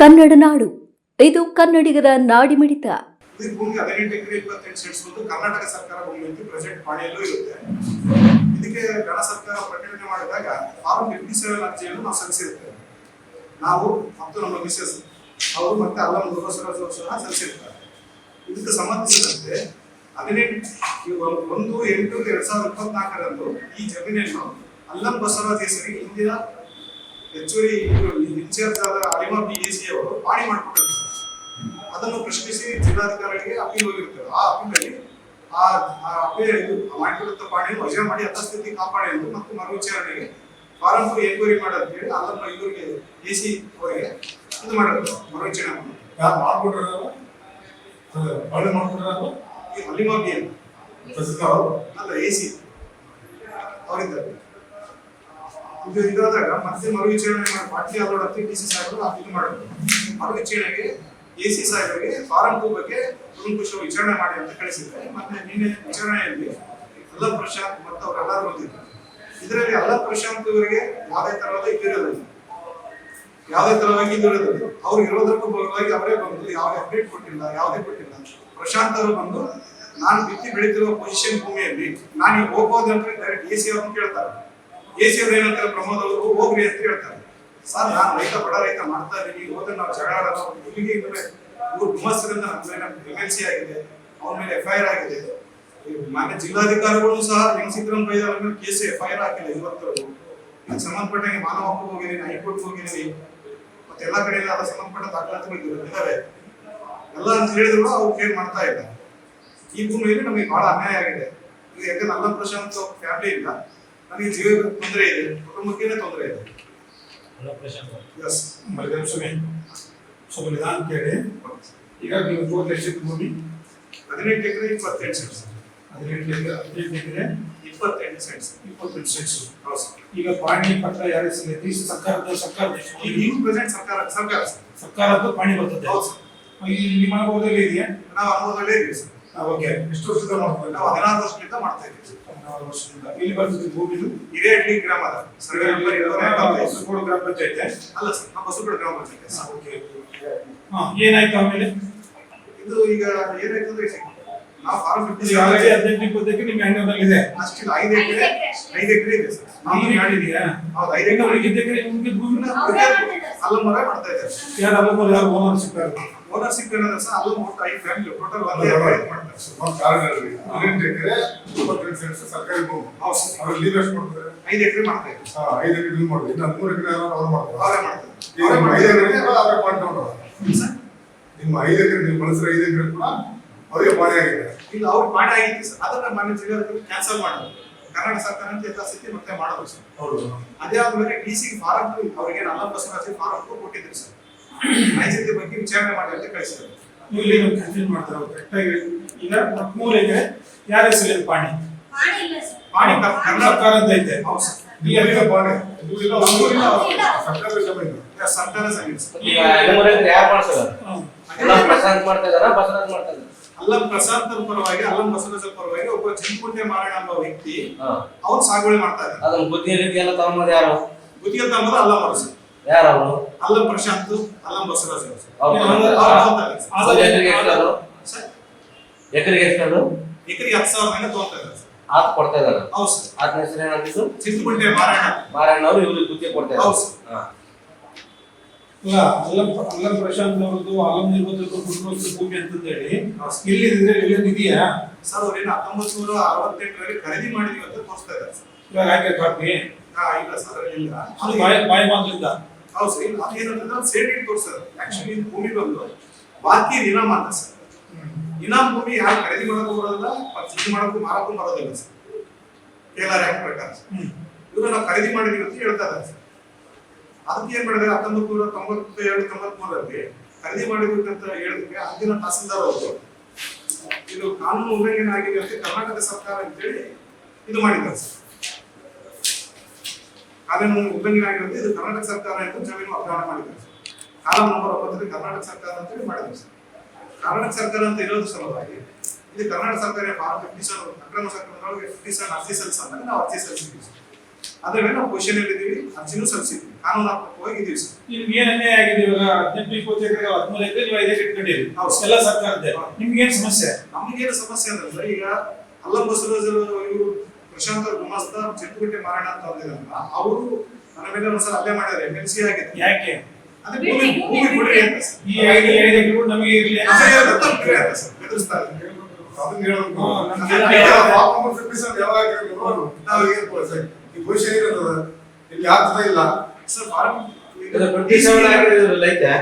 ಕನ್ನಡ ನಾಡು. ಇದು ಕನ್ನಡಿಗರ ನಾಡಿಮಿಡಿತ ಭೂಮಿ ಹದಿನೆಂಟು ಇಪ್ಪತ್ತೆಂಟು ಸೆಂಟ್ಸ್ ಬಂದು ಕರ್ನಾಟಕ ಸರ್ಕಾರ ಭೂಮಿ ಪ್ರೆಸೆಂಟ್ ಪಾಣಿಯಲ್ಲೂ ಇರುತ್ತೆ. ಇದಕ್ಕೆ ಗಣ ಸರ್ಕಾರ ಪ್ರಕಟಣೆ ಮಾಡಿದಾಗ ಫಾರ್ಮ್ ಫಿಫ್ಟಿ ಸೆವೆನ್ ಅರ್ಜಿಯನ್ನು ನಾವು ಸಲ್ಲಿಸಿರ್ತೇವೆ. ನಾವು ಮತ್ತು ನಮ್ಮ ಮಿಸಸ್ ಅವರು ಮತ್ತೆ ಅಲ್ಲ ಮುರುಘೋಸ್ವರ ಸಹ ಸಲ್ಲಿಸಿರ್ತಾರೆ. ಇದಕ್ಕೆ ಸಂಬಂಧಿಸಿದಂತೆ ಹದಿನೆಂಟು ಒಂದು ಎಂಟು ಎರಡ್ ಸಾವಿರದ ಇಪ್ಪತ್ನಾಲ್ಕರಂದು ಈ ಜಮೀನನ್ನು ಅಲ್ಲಂ ಬಸವರಾಜ್ ಹೆಸರಿಗೆ ಹಿಂದಿನ ಹೆಚ್ಚುವರಿ ಇನ್ಚಾರ್ಜ್ ಆದ ಅಲಿಮಾ ಬಿ ಎ ಸಿ ಅವರು ಪಾಣಿ ಮಾಡಿಕೊಟ್ಟಿರ್ತಾರೆ ಅದನ್ನು ಪ್ರಶ್ನಿಸಿ ಜಿಲ್ಲಾಧಿಕಾರಿಗಳಿಗೆ ಅಪೀಲ್ ಹೋಗಿರ್ತಾರೆ ಆ ಅಪೀಲಲ್ಲಿ ಆ ಆ ಅಪೀಲ್ ಇದು ಮಾಡಿಕೊಡುತ್ತ ಪಾಣಿಯನ್ನು ವಜಾ ಮಾಡಿ ಯಥಾಸ್ಥಿತಿ ಕಾಪಾಡಿ ಎಂದು ಮತ್ತು ಮರು ವಿಚಾರಣೆಗೆ ಫಾರಂ ಟು ಎನ್ಕ್ವೈರಿ ಮಾಡೋದು ಹೇಳಿ ಅದನ್ನು ಇವರಿಗೆ ಎ ಸಿ ಅವರಿಗೆ ಇದು ಮಾಡೋದು ಮರು ವಿಚಾರಣೆ ಯಾರು ಮಾಡ್ಕೊಟ್ರಲ್ಲ ಒಳ್ಳೆ ಅಂತ ಅಲ್ಲ ಎ ಸಿ ಅವರಿದ್ದಾರೆ. ಇದು ಇದಾದಾಗ ಮತ್ತೆ ಮರು ವಿಚಾರಣೆ ಮಾಡಿ ಪಾಟ್ಲಿ ಅಲೋಡ್ ಹತ್ತಿ ಡಿ ಸಿ ಸಾಹೇಬರು ಮಾಡೋದು. ಮರು ವಿಚಾರಣೆಗೆ ಎ ಸಿ ಸಾಹೇಬರಿಗೆ ಫಾರಂ ಟೂ ಬಗ್ಗೆ ಕುಲಂಕುಷ ವಿಚಾರಣೆ ಮಾಡಿ ಅಂತ ಕಳಿಸಿದ್ರೆ ಮತ್ತೆ ನಿನ್ನೆ ವಿಚಾರಣೆಯಲ್ಲಿ ಅಲ್ಲ ಪ್ರಶಾಂತ್ ಮತ್ತು ಅವರೆಲ್ಲರೂ ಬಂದಿದ್ದಾರೆ ಇದರಲ್ಲಿ ಅಲ್ಲ ಪ್ರಶಾಂತ್ ಇವರಿಗೆ ಯಾವುದೇ ತರಹದ ಇದಿರೋದಿಲ್ಲ ಯಾವುದೇ ತರವಾಗಿ ಇದಿರೋದಿಲ್ಲ ಅವ್ರು ಇರೋದಕ್ಕೂ ಬಗ್ಗೆ ಅವರೇ ಬಂದು ಯಾವುದೇ ಅಪ್ಡೇಟ್ ಕೊಟ್ಟಿಲ್ಲ, ಯಾವುದೇ ಕೊಟ್ಟಿಲ್ಲ. ಪ್ರಶಾಂತ್ ಅವರು ಬಂದು, ನಾನು ಬಿತ್ತಿ ಬೆಳೀತಿರುವ ಪೊಸಿಷನ್ ಭೂಮಿಯಲ್ಲಿ, ನಾನು ಈಗ ಹೋಗ್ಬೋದು ಅಂತ ಡೈರೆಕ್ಟ್ ಎ ಸಿ ಅವ್ರನ್ನ ಕೇಳ್ತಾರೆ. ಎ ಸಿ ಅವ್ರು ಏನಂತಾರೆ ಪ್ರಮೋದ್ ಅವರು ಹೋಗ್ರಿ ಅಂತ ಹೇಳ್ತಾರೆ. ಸರ್, ನಾನು ರೈತ, ಬಡ ರೈತ ಮಾಡ್ತಾ ಇದ್ದೀನಿ. ಹೋದ್ರೆ ನಾವು ಜಗಳ ಆಡೋದು ನಮ್ಮ ಮೇಲೆ ಎಂ ಆಗಿದೆ. ಅವ್ರ ಮೇಲೆ ಎಫ್ ಐ ಆರ್ ಆಗಿದೆ. ಮಾನ್ಯ ಜಿಲ್ಲಾಧಿಕಾರಿಗಳು ಸಹ ಎಂ ಸಿದ್ದರಾಮ ಬೈದಾರ ಮೇಲೆ ಕೇಸ್ ಎಫ್ ಐ ಆರ್ ಹಾಕಿಲ್ಲ ಇವತ್ತು. ಇದಕ್ಕೆ ಸಂಬಂಧಪಟ್ಟಂಗೆ ಮಾನವ ಹಕ್ಕು ಹೋಗಿದ್ದೀನಿ ಹೈಕೋರ್ಟ್ ಹೋಗಿದ್ದೀನಿ. ಮತ್ತೆ ಎಲ್ಲ ಕಡೆಯಿಂದ ಅದರ ಸಂಬಂಧಪಟ್ಟ ದಾಖಲಾತಿಗಳು ಇದ್ದಾವೆ ಎಲ್ಲ ಅಂತ ಹೇಳಿದ್ರು ಅವ್ರು ಕೇರ್ ಮಾಡ್ತಾ ಇಲ್ಲ ಈ ಭೂಮಿಯಲ್ಲಿ ನಮಗೆ ಬಹಳ ಅನ್ಯಾಯ ಆಗಿದೆ. ಯಾಕಂದ್ರೆ ನಲ್ವತ್ತು ಪ್ರಶಾಂತ್ ಫ್ಯಾಮಿಲಿ ಇಲ್ಲ? ನನಗೆ ಜೀವ ತೊಂದರೆ ಇದೆ ಕುಟುಂಬಕ್ಕೇನೆ ತೊಂದರೆ ಇದೆ. ಎಸ್ ಮಲ್ಲಿಕಾರ್ಜುನ ಸ್ವಾಮಿ. ಸ್ವಲ್ಪ ನಿಧಾನ ಕೇಳಿ. ಈಗ ನೀವು ಟೋಟಲ್ ಎಷ್ಟಿತ್ತು ಭೂಮಿ ಹದಿನೆಂಟು ಎಕರೆ ಇಪ್ಪತ್ತೆಂಟು ಸೆಂಟ್ಸ್ ಹದಿನೆಂಟು ಎಕರೆ ಹದಿನೆಂಟು ಎಕರೆ ಇಪ್ಪತ್ತೆಂಟು ಸೆಂಟ್ಸ್ ಇಪ್ಪತ್ತೆಂಟು ಸೆಂಟ್ಸ್ ಈಗ ಪಾಣಿ ಪತ್ರ ಯಾರ ಹೆಸರಲ್ಲಿ ಸರ್ಕಾರದ ಸರ್ಕಾರದ ಈಗ ಈಗ ಪ್ರೆಸೆಂಟ್ ಸರ್ಕಾರ ಸರ್ಕಾರ. ಸರ್. ಸರ್ಕಾರದ ಪಾಣಿ ಬರ್ತದೆ. ಹೌದು. ಸರ್. ಈ ನಿಮ್ಮ ಅನುಭವದಲ್ಲಿ ಇದೆಯಾ? ನಾವು ಅನುಭವದಲ್ಲೇ ಇದೆಯಾ ಸರ್. ಓಕೆ ಎಷ್ಟು ವರ್ಷದ ಮಾಡ್ತೀವಿ? ನಾವು ಹದಿನಾರು ವರ್ಷದಿಂದ ಮಾಡ್ತಾ ಇದ್ದೀವಿ. ಹದಿನಾರು ವರ್ಷದಿಂದ. ಇಲ್ಲಿ ಬರ್ತದೆ ಭೂಮಿದು ಹಿರೇಹಳ್ಳಿ ಗ್ರಾಮದ ಸರ್ವೆ ನಂಬರ್ ಹೊಸಗೋಡು ಗ್ರಾಮ ಪಂಚಾಯತ್. ಅಲ್ಲ ಸರ್ ನಮ್ಮ ಹೊಸಗೋಡು ಗ್ರಾಮ ಪಂಚಾಯತ್. ಸರ್. ಓಕೆ ಹಾ ಏನಾಯ್ತು ಆಮೇಲೆ? ಇದು ಈಗ ಏನಾಯ್ತು ಅಂದ್ರೆ ನಾವು ಫಾರ್ಮ್ ಈಗ ಆಲ್ರೆಡಿ ಹದಿನೆಂಟು ಇಪ್ಪತ್ತಕ್ಕೆ ನಿಮ್ಮ ಹ್ಯಾಂಡ್ ಇದೆ. ಅಷ್ಟಿಲ್ಲ ಐದು ಎಕರೆ ಐದು ಎಕರೆ ಇದೆ ಸರ್. ನಾವು ನಾವು ಮಾಡಿದೀಯಾ ಹೌದು ಐದು ಎಕರೆ. ಉಳಿದಿದ್ದ ಎಕರೆ ಉಳಿದಿದ್ದ ಭೂಮಿನ ಅಲ್ಲ ಮರ ಮಾಡ್ತಾ ಇದ್ದಾರೆ. ಯಾರು ಅಲ್ಲ ಯಾರು ಓನರ್ ಸಿಗ್ತಾರೆ ಓನರ್ಶಿಪ್ ಏನಂದ್ರೆ ಸರ್ ಅದು ಒಟ್ಟು ಐದು ಫ್ಯಾಮಿಲಿ ಟೋಟಲ್ ಒಂದೇ ಮಾಡ್ತಾರೆ ಸರ್. ಸುಮಾರು ಕಾರಣಗಳಿವೆ ಹದಿನೆಂಟು ಎಕರೆ ಇಪ್ಪತ್ತೆಂಟು ಸೆಂಟ್ಸ್ ಸರ್ಕಾರಿ ಭೂಮಿ. ಹೌದು. ಅವ್ರು ಲೀವ್ ಎಷ್ಟು ಮಾಡ್ತಾರೆ ಐದು ಎಕರೆ ಮಾಡ್ತಾ ಇದ್ದಾರೆ ಹಾ, ಐದು ಎಕರೆ ಲೀವ್ ಮಾಡ್ತಾರೆ ಇನ್ನು ಹದಿಮೂರು ಎಕರೆ ಅವ್ರು ಮಾಡ್ತಾರೆ. ಅವರೇ ಮಾಡ್ತಾರೆ. ಐದು ಎಕರೆ ಮಾಡ್ತಾರೆ. ಅವರೇ ಪಾಣಿ ಸರ್, ನಿಮ್ಮ ಐದು ಎಕರೆ ನೀವು ಬಳಸಿರೋ ಐದು ಎಕರೆ ಕೂಡ ಅವರಿಗೆ ಪಾಣಿ ಆಗಿದೆ. ಇಲ್ಲ ಅವ್ರಿಗೆ ಪಾಠ ಆಗಿತ್ತು ಸರ್. ಅದನ್ನ ಮನೆ ಜಿಲ್ಲಾಧಿಕಾರಿ ಕ್ಯಾನ್ಸಲ್ ಮಾಡೋದು ಕರ್ನಾಟಕ ಸರ್ಕಾರ ಅಂತ ಯಥಾಸ್ಥಿತಿ ಮತ್ತೆ ಮಾಡೋದು ಸರ್. ಹೌದು. ಅದೇ ಆದ್ಮೇಲೆ ಡಿ ಸಿ ಫಾರಂ ಅವರಿಗೆ ಅಲ್ಲ ಬಸವರಾಜ್ ಫಾರಂ ಕೊಟ್ಟಿದ್ರು ಸರ್. ನೈಜತೆ ಬಗ್ಗೆ ವಿಚಾರಣೆ ಮಾಡಿ ಅಂತ ಕಳಿಸಿದ್ರು. ಇಲ್ಲಿ ಕನ್ಫ್ಯೂಸ್ ಮಾಡ್ತಾರೆ ಕರೆಕ್ಟಾಗಿ ಈಗ ಹದಿಮೂರು ಎಕರೆ ಯಾರ ಹೆಸರು ಪಾಣಿ. ಪಾಣಿ ಕರ್ನಾಟಕದ ಐತೆ. ಹೌದು ಸರ್ ಸರ್ಕಾರ ಈಗ ಎಕರೆ ಯಾರು ಮಾಡ್ತಾರೆ ಪ್ರಶಾಂತ್ ಮಾಡ್ತಾ ಇದಾರ ಬಸವರಾಜ್ ಮಾಡ್ತಾ ಇದಾರ ಅಲ್ಲಂ ಪ್ರಸಾದ್ ಪರವಾಗಿ ಅಲ್ಲಂ ಬಸವರಾಜ ಪರವಾಗಿ ಒಬ್ಬ ಚಿಂಪುಣ್ಯ ಮಾರಣ ಎಂಬ ವ್ಯಕ್ತಿ ಅವ್ರು ಸಾಗುವಳಿ ಮಾಡ್ತಾ ಇದ್ದಾರೆ. ಅದನ್ನ ಬುದ್ಧಿ ರೀತಿ ಎಲ್ಲ ತಗೊಂಬದ್ ಯಾರು? ಅಲ್ಲ ಅಲ್ಲಂ ಅವರು ಸರ್. ಯಾರು ಅವರು ಅಲ್ಲಂ ಪ್ರಶಾಂತ್ ಅಲ್ಲಂ ಬಸವರಾಜ್ ಎಕರೆಗೆ ಎಷ್ಟು ಎಕರೆಗೆ ಎಷ್ಟು ಅದು? ಎಕರೆಗೆ ಹತ್ತು ಸಾವಿರ ಮೇಲೆ ಇದ್ದಾರೆ ಸರ್. ಆತ್ ಕೊಡ್ತಾ ಇದ್ದಾರೆ ಹೌದು ಸರ್. ಆತನ ಹೆಸರು ಏನಾಗಿದ್ದು? ಚಿಂತುಗುಂಟೆ ಮಾರಾಯಣ ಮಾರಣ್ಣ ಅವರು ಇವ್ರಿಗೆ ಗುತ್ತಿಗೆ ಕೊಡ್ತಾ ಹೌದು ಇದ್ದಾರೆ ಸರ್. ಹಾ. ಇಲ್ಲ ಅಲ್ಲಂ ಅಲ್ಲಂ ಪ್ರಶಾಂತ್ ಅವ್ರದ್ದು ಅಲ್ಲಂ ನಿರ್ವಹಣೆ ಕುಟುಂಬದ ಭೂಮಿ ಅಂತಂದ ಹೇಳಿ ಹೌದು. ಎಲ್ಲಿದ್ರೆ ಎಲ್ಲೇನು ಇದೆಯಾ ಸರ್ ಅವ್ರೇನು ಹತ್ತೊಂಬತ್ತು ನೂರ ಅರವತ್ತೆಂಟರಲ್ಲಿ ಖರೀದಿ ಮಾಡಿದ್ವಿ ಅಂತ ತೋರಿಸ್ತಾ ಇದ್ದಾರೆ ಸರ್. ಇವಾಗ ಹಾಕಿ ಕಾಪಿ ಇಲ್ಲ ಸರ್ ಇಲ್ಲ. ಬಾಯಿ ಬಾಯಿ ಮಾತುಲಿಂದ ಹೌದು ಸರ್ ಇಲ್ಲ ಅದು ಏನಂತಂದ್ರೆ ಡೀಡ್ ಆಕ್ಚುಲಿ ಇದು ಭೂಮಿ ಬಂದು ಬಾಕಿ ಇನಾಮ್ ಅಂತ ಸರ್ ಇನಾಮ್ ಭೂಮಿ ಯಾರು ಖರೀದಿ ಮಾಡೋಕ್ಕೂ ಬರೋದಿಲ್ಲ ಪರ್ಚೇಸ್ ಮಾಡೋಕ್ಕೂ ಮಾರಕ್ಕೂ ಬರೋದಿಲ್ಲ ಸರ್ ಟೇಲರ್ ಆಕ್ಟ್ ಪ್ರಕಾರ ಇವರು ನಾವು ಖರೀದಿ ಮಾಡಿದೀವಿ ಅಂತ ಹೇಳ್ತಾ ಇದ್ದಾರೆ ಸರ್ ಅದಕ್ಕೆ ಏನ್ ಮಾಡಿದ್ರೆ ಹತ್ತೊಂಬತ್ತು ನೂರ ತೊಂಬತ್ತೇಳು ತೊಂಬತ್ಮೂರರಲ್ಲಿ ಖರೀದಿ ಮಾಡಿದ್ವಿ ಅಂತ ಹೇಳಿದ್ರೆ ಅಂದಿನ ತಹಸೀಲ್ದಾರ್ ಅವರು ಇದು ಕಾನೂನು ಉಲ್ಲಂಘನೆ ಆಗಿದೆ ಅಂತ ಕರ್ನಾಟಕ ಸರ್ಕಾರ ಅಂತೇಳಿ ಇದು ಮಾಡಿದ್ದಾರೆ ಸರ್ ಕಾನೂನು ಉಲ್ಲಂಘನೆ ಇದು ಕರ್ನಾಟಕ ಸರ್ಕಾರ ಎಂದು ಜಮೀನು ವರ್ಗಾವಣೆ ಮಾಡಿದ್ದಾರೆ. ಕಾಲಂ ನಂಬರ್ ಒಂಬತ್ತರಲ್ಲಿ ಕರ್ನಾಟಕ ಸರ್ಕಾರ ಅಂತೇಳಿ ಮಾಡಿದ್ರು ಸರ್ ಕರ್ನಾಟಕ ಸರ್ಕಾರ ಅಂತ ಇರೋದು ಸಲುವಾಗಿ ಇದು ಕರ್ನಾಟಕ ಸರ್ಕಾರ ಫಾರ್ಮ್ ಫಿಫ್ಟಿ ಸೆವೆನ್ ಅಕ್ರಮ ಸರ್ಕಾರದೊಳಗೆ ಫಿಫ್ಟಿ ಸೆವೆನ್ ಅರ್ಜಿ ಸಲ್ಲಿಸ ನಾವು ಅರ್ಜಿ ಸಲ್ಲಿಸಿದ್ವಿ ಸರ್ ಅದ್ರ ಮೇಲೆ ನಾವು ಇದ್ದೀವಿ ಅರ್ಜಿನೂ ಸಲ್ಲಿಸಿದ್ವಿ ಕಾನೂನಾತ್ಮಕವಾಗಿ ಇದೀವಿ ಸರ್. ನಿಮ್ಗೆ ಏನ್ ಅನ್ಯಾಯ ಆಗಿದೆ ಇವಾಗ? ಹದಿನೆಂಟು ಇಪ್ಪತ್ತು ಎಕರೆ ಹದಿಮೂರು ಎಕರೆ ನೀವು ಐದು ಇಟ್ಕೊಂಡಿರಿ ಹೌದು. ಎಲ್ಲ ಸರ್ಕಾರದ್ದೇ. ನಿಮ್ಗೆ ಏನ್ ಸಮಸ್ಯೆ? ನಮ್ಗೇನು ಸಮಸ್ಯೆ ಅಂದ್ರೆ ಈಗ ಅಲ್ಲ ಬಸವರಾಜ್ ಇವರು ಪ್ರಶಾಂತ್ ಅವ್ರ ಗುಮಾಸ್ತ ಮಾರಣ ಮಾರಾಯಣ ಅಂತ ಅಂದಿರಲ್ಲ ಅವರು ನನ್ನ ಮೇಲೆ ಒಂದ್ಸಲ ಅಲ್ಲೇ ಮಾಡಿದ್ದಾರೆ ಎಂ ಎಲ್ ಸಿ ಆಗಿದೆ ಯಾಕೆ? ಅದೇ ಭೂಮಿ ಭೂಮಿ ಕೊಡ್ರಿ ಅಂತ ಸರ್. ಈ ಐಡಿಯಾ ಕೂಡ ನಮಗೆ ಇರ್ಲಿ. ಅಂತ. ದತ್ತ ಅಂತ ಸರ್. ಬೆದರಿಸ್ತಾ ಇದ್ದಾರೆ. ಅದನ್ನ ಹೇಳೋದು ಹಾ, ನಮ್ಗೆ ನಮ್ಗೆ ಪಾಪ ನಮ್ಮ ಫಿಫ್ಟಿ ಯಾವಾಗ ಹಾಕಿರೋದು ನಾವು ಏನ್ ಸರ್? ಈ ಭವಿಷ್ಯ ಇಲ್ಲಿ ಆಗ್ತದ ಇಲ್ಲ? ಸರ್ ಇದು ಇದೆ ಇದೆ.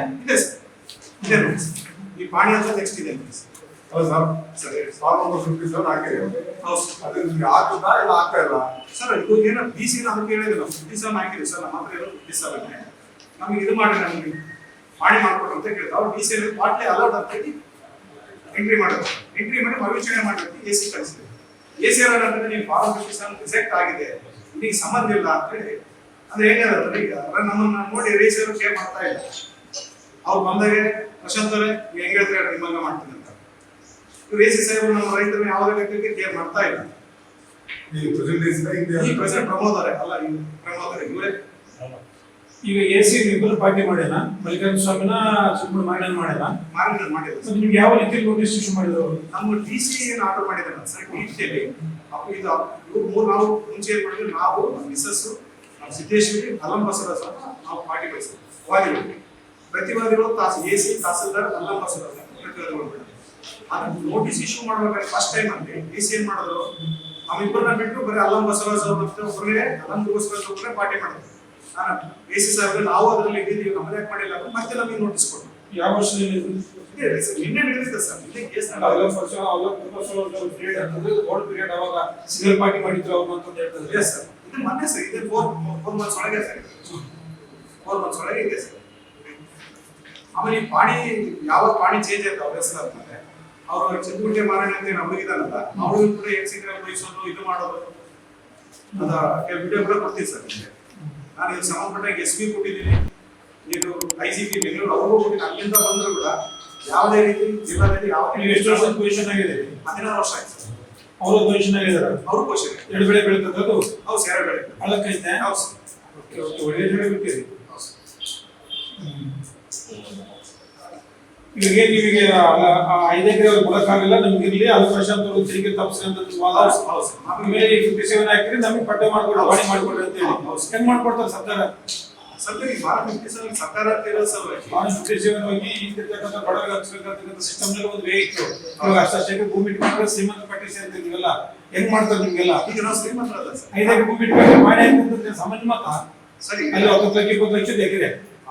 ಈ ಪಾಣಿ ಅಂತ ನೆಕ್ಸ್ಟ್ ಇದೆ ಸರ್. ಹೌದು ಸರ್. ನಂಬರ್ ಫಿಫ್ಟಿ ಸೆವೆನ್ ಹೌದು ಸರ್. ಅದು ನಿಮ್ಗೆ ಆಗ್ತದಾ ಇಲ್ಲ ಆಗ್ತಾ ಇಲ್ಲ? ಸರ್ ಇದು ಏನೋ ಬಿ ಸಿ ಕೇಳಿದಿಲ್ಲ ಫಿಫ್ಟಿ ಸೆವೆನ್ ಹಾಕಿದ್ವಿ ಸರ್. ನಮ್ಮ ಹತ್ರ ಇರೋದು ಫಿಫ್ಟಿ ಸೆವೆನ್ ನಮಗೆ ಇದು ಮಾಡಿ ನಮಗೆ. ಮಾಡಿ ಮಾಡ್ಕೊಡು ಅಂತ ಕೇಳಿದ್ರು ಅವ್ರು ಡಿ ಸಿ ಪಾಟ್ಲಿ ಅಲೌಡ್ ಅಂತ ಹೇಳಿ ಎಂಟ್ರಿ ಮಾಡೋದು ಎಂಟ್ರಿ ಮಾಡಿ ಮಾಡಬೇಕು ಎ ಸಿ ಎ ಸಿ ಅಂದ್ರೆ ನೀವು ಫಾರ್ಮ್ ಫಿಫ್ಟಿ ಸೆವೆನ್ ರಿಜೆಕ್ಟ್ ಆಗಿದೆ. ನಿಮಗೆ ಸಂಬಂಧ ಇಲ್ಲ ಅಂತ ಹೇಳಿ. ಅಂದ್ರೆ ಹೇಗಾದ್ರೆ ಈಗ? ನಮ್ಮನ್ನ ನೋಡಿ ಕೇರ್ ಮಾಡ್ತಾ ಇಲ್ಲ ಅವ್ರು ಬಂದಾಗೆ ಪ್ರಶಾಂತ್ ಅವರೇ ಹೆಂಗ್ ಹೇಳ್ತಾರೆ? ನಿಮ್ಮಂಗ ಮಾಡ್ತೀನಿ. ಅಂತ ಇವ್ರು ಎ ಸಿ ಸಾಹೇಬರು ನಮ್ಮ ರೈತರನ್ನ ಯಾವುದೇ ಲೆಕ್ಕಕ್ಕೆ ಕೇರ್ ಮಾಡ್ತಾ ಇಲ್ಲ. ಈ ಪ್ರಮೋದ್ ಅವರೇ ಅಲ್ಲ ಈ ಪ್ರಮೋದ್ ಅವರೇ ಇವರೇ. ಈಗ ಎ ಸಿ ಇಬ್ಬರು ಪಾರ್ಟಿ ಮಾಡಿಲ್ಲ ಮಲ್ಲಿಕಾರ್ಜುನ ಸ್ವಾಮಿನ ಸುಮ್ಮನೆ ಮಾರಣ್ಯನ ಮಾಡಿಲ್ಲ. ಮಾಡಿದ್ರು ಮತ್ತೆ ನಿಮ್ಗೆ ಯಾವ ರೀತಿ ನೋಟಿಸ್ ಇಶ್ಯೂ ಮಾಡಿದ್ರು? ನಮ್ಮ ಡಿ ಸಿ ಏನು ಆರ್ಡರ್ ಮಾಡಿದ್ದಾರೆ ಸರ್ ಡಿ ಅಪ್ಪ ಇದು ಇವ್ರು ಮೂರು ನಾವು ಮುಂಚೆ ಏನು ಮಾಡಿದ್ವಿ ನಾವು ನಮ್ಮ ಮಿಸ್ಸಸ್ ನಮ್ಮ ಸಿದ್ದೇಶ್ವರಿ ಅಲಂ ಬಸವರಾಜ್ ನಾವು ಪಾರ್ಟಿ ಕಳಿಸಿದ್ವಿ ವಾದಿಗಳು. ಪ್ರತಿವಾದಿಗಳು ತಾಸು ಎ ಸಿ ತಹಸೀಲ್ದಾರ್ ಅಲ್ಲಂ ಬಸವರಾಜ್ ಪ್ರತಿವಾದಿಗಳು ನೋಟಿಸ್ ಇಶ್ಯೂ ಮಾಡ್ಬೇಕಾದ್ರೆ ಫಸ್ಟ್ ಟೈಮ್ ಅಂದ್ರೆ ಡಿ ಸಿ ಏನ್ ಮಾಡಿದ್ರು ನಮ್ಮಿಬ್ಬರನ್ನ ಬಿಟ್ಟು ಬರೀ ಅಲ್ಲಂ ಬಸವರಾಜ್ ಅವ್ರ ಮತ್ತೆ ಒಬ್ಬರೇ ಅಲ್ಲಂ ಬಸವರಾಜ್ ಒಬ್ಬರೇ ಪಾರ್ಟಿ ಮಾಡಿದ್ರು ನಾನು ಎ ಸಿ ನಾವು ಅದರಲ್ಲಿ ಇದ್ದೀವಿ ನಮ್ಮದೇ ಮಾಡಿಲ್ಲ ಅಂದ್ರೆ ಮತ್ತೆ ನಮಗೆ ನೋಟಿಸ್ ಕೊಟ್ಟು ಯಾವ ಸರ್, ನಿನ್ನೆ ನಡೆದಿದೆ ಸರ್ ನಿನ್ನೆ ಕೇಸ್ ವರ್ಷ ವರ್ಷ ಓಲ್ಡ್ ಪೀರಿಯಡ್ ಅವಾಗ ಸಿಂಗಲ್ ಪಾರ್ಟಿ ಮಾಡಿದ್ರು ಅವ್ರು ಅಂತ ಹೇಳ್ತಾರೆ ಸರ್ ಇದು ಮೊನ್ನೆ ಸರ್ ಇದು ಫೋರ್ ಫೋರ್ ಮಂತ್ಸ್ ಒಳಗೆ ಸರ್. ಫೋರ್ ಮಂತ್ಸ್ ಒಳಗೆ ಇದೆ ಸರ್. ಆಮೇಲೆ ಈ ಪಾಣಿ ಯಾವಾಗ ಪಾಣಿ ಚೇಂಜ್ ಆಯ್ತು ಅವ್ರ ಹೆಸರು ಆದ್ಮೇಲೆ ಅವರು ಚಂದ್ರಗುಂಟೆ ಮಾರಣ ಅಂತ ಏನು ಅವ್ರಿಗಿದಾನಲ್ಲ ಅವರು ಕೂಡ ಏನ್ ಸಿಗ್ರೆ ವಹಿಸೋದು ಇದು ಮಾಡೋದು? ಅದ ವಿಡಿಯೋ ಕೂಡ ಕೊಡ್ತೀನಿ ಸರ್ ನಿಮಗೆ. ನಾನು ಇದು ಸಂಬಂಧಪಟ್ಟ ಎಸ್ ಪಿ ಕೊಟ್ಟಿದ್ದೀನಿ. ಇದು ಐ ಸಿ ಪಿ ಬೆಂಗಳೂರು ಅವರು ಕೊಟ್ಟಿದ್ದೀನಿ ಅಲ್ಲಿಂದ ಬಂದ್ರು ಕೂಡ ಯಾವುದೇ ರೀತಿ ಜಿಲ್ಲಾದಲ್ಲಿ ಯಾವುದೇ ಎಷ್ಟು ವರ್ಷ ಪೊಸಿಷನ್ ಆಗಿದೆ. ಹದಿನಾರು ವರ್ಷ ಆಯ್ತು ಸರ್. ಅವರು ಪೊಸಿಷನ್ ಆಗಿದ್ದಾರೆ. ಅವರು ಪೊಸಿಷನ್ ಎರಡು ಬೆಳೆ ಬೆಳೀತದ್ದು ಹೌದು ಸರ್ ಎರಡು ಬೆಳೆ. ಹಳ್ಳಕ್ಕೈತೆ ಹೌದು ಸರ್. Okay okay. ಒಳ್ಳೆ ಬೆಳೆ ಬಿಟ್ಟಿರಿ ಏನ್ ನಿಮಗೆ ಐದು ಎಕರೆ ಕೊಡಕ್ಕಾಗಲ್ಲ ನಮ್ಗೆ ಇರ್ಲಿ ಅದು ಪ್ರಶಾಂತ್ ಅವರು ತೆರಿಗೆ ತಪ್ಪಿಸಿ ಅಂತ. ಆಮೇಲೆ ಫಿಫ್ಟಿ ಸೆವೆನ್ ಹಾಕಿದ್ರೆ ನಮಗೆ ಪಟ್ಟೆ ಮಾಡ್ಕೊಡ್ರಿ ಬಾಡಿ ಮಾಡ್ಕೊಡ್ರಿ ಅಂತ ಹೇಳಿ. ಹೆಂಗ್ ಮಾಡ್ಕೊಡ್ತಾರೆ ಸರ್ಕಾರ? ಸರ್ ಈ ಭಾರತ ಫಿಫ್ಟಿ ಸೆವೆನ್ ಸರ್ಕಾರ ಫಿಫ್ಟಿ ಸೆವೆನ್ ಹೋಗಿ ಈಗಿರ್ತಕ್ಕಂಥ ಬಡವರಿಗೆ ಸಿಸ್ಟಮ್ನಲ್ಲಿ ಒಂದು ವೇ ಇತ್ತು ಅವಾಗ ಅಷ್ಟೇ ಭೂಮಿ ಇಟ್ಕೊಂಡ್ರೆ ಶ್ರೀಮಂತ ಪಟ್ಟಿಸಿ ಅಂತ ಹೆಂಗ್ ಮಾಡ್ತಾರೆ ನಿಮ್ಗೆಲ್ಲ? ಈಗ ನಾವು ಶ್ರೀಮಂತರಲ್ಲ ಸರ್. ಐದು ಎಕರೆ ಭೂಮಿ ಇಟ್ಕೊಂಡ್ರೆ ಮಾಡಿ ಅಂತಂದ್ರೆ ಸಾಮಾನ್ಯ ಮತ? ಸರಿ. ಅಲ್ಲಿ ಹತ್ತು ಲಕ್ಷ ಇಪ್ಪತ್ತು ಲಕ್ಷದ ಎಕರೆ.